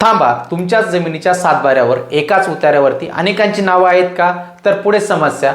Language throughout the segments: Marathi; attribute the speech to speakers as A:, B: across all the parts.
A: थांबा तुमच्याच जमिनीच्या सातबाऱ्यावर एकाच उतार्यावरती अनेकांची नावं आहेत का? तर पुढे समस्या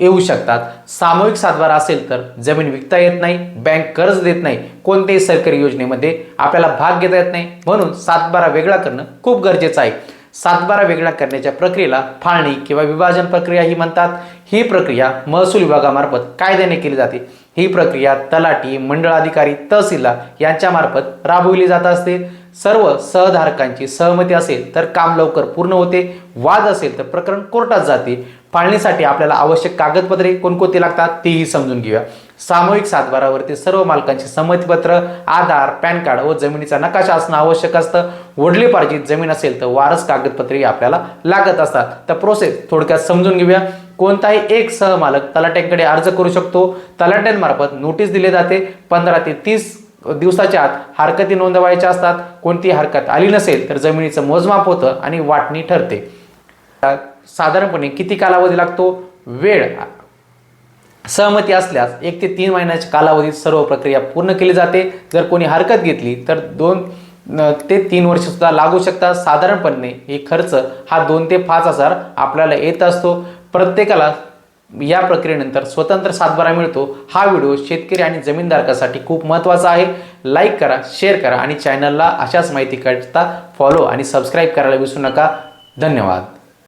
A: येऊ शकतात. सामूहिक सातबारा असेल तर जमीन विकता येत नाही बँक कर्ज देत नाही कोणत्याही सरकारी योजनेमध्ये आपल्याला भाग घेता येत नाही. म्हणून सातबारा वेगळा करणं खूप गरजेचं आहे. सातबारा वेगळा करण्याच्या प्रक्रियेला फाळणी किंवा विभाजन प्रक्रिया ही म्हणतात. ही प्रक्रिया महसूल विभागामार्फत कायद्याने केली जाते. ही प्रक्रिया तलाठी मंडळ अधिकारी तहसीलदार यांच्यामार्फत राबविली जात असते. सर्व सहधारकांची सहमती असेल तर काम लवकर पूर्ण होते वाद असेल तर प्रकरण कोर्टात जाते. फाळणीसाठी आपल्याला आवश्यक कागदपत्रे कोणकोणती लागतात तेही समजून घेऊया. सामूहिक सातबारावरती सर्व मालकांची संमतीपत्र आधार पॅन कार्ड व जमिनीचा नकाशा असणं आवश्यक असतं. वडलीपार्जित जमीन असेल तर वारस कागदपत्रे आपल्याला लागत असतात. तर प्रोसेस थोडक्यात समजून घेऊया. कोणताही एक सहमालक तलाट्यांकडे अर्ज करू शकतो. तलाट्यांमार्फत नोटीस दिली जाते. पंधरा ते तीस दिवसाच्या आत हरकती नोंदवायच्या असतात कोणती हरकत आली नसेल तर जमिनीचं मोजमाप होतं आणि वाटणी ठरते. साधारणपणे किती कालावधी लागतो? वेळ. सहमती असल्यास एक ते तीन महिन्याच्या कालावधीत सर्व प्रक्रिया पूर्ण केली जाते. जर कोणी हरकत घेतली तर दोन ते तीन वर्षसुद्धा लागू शकतात. साधारणपणे हे खर्च हा दोन ते पाच हजार आपल्याला येत असतो. प्रत्येकाला या प्रक्रियेनंतर स्वतंत्र सातबारा मिळतो. हा व्हिडिओ शेतकरी आणि जमीनधारकासाठी खूप महत्त्वाचा आहे. लाईक करा शेअर करा आणि चॅनलला अशाच माहितीकरता फॉलो आणि सबस्क्राईब करायला विसरू नका. धन्यवाद.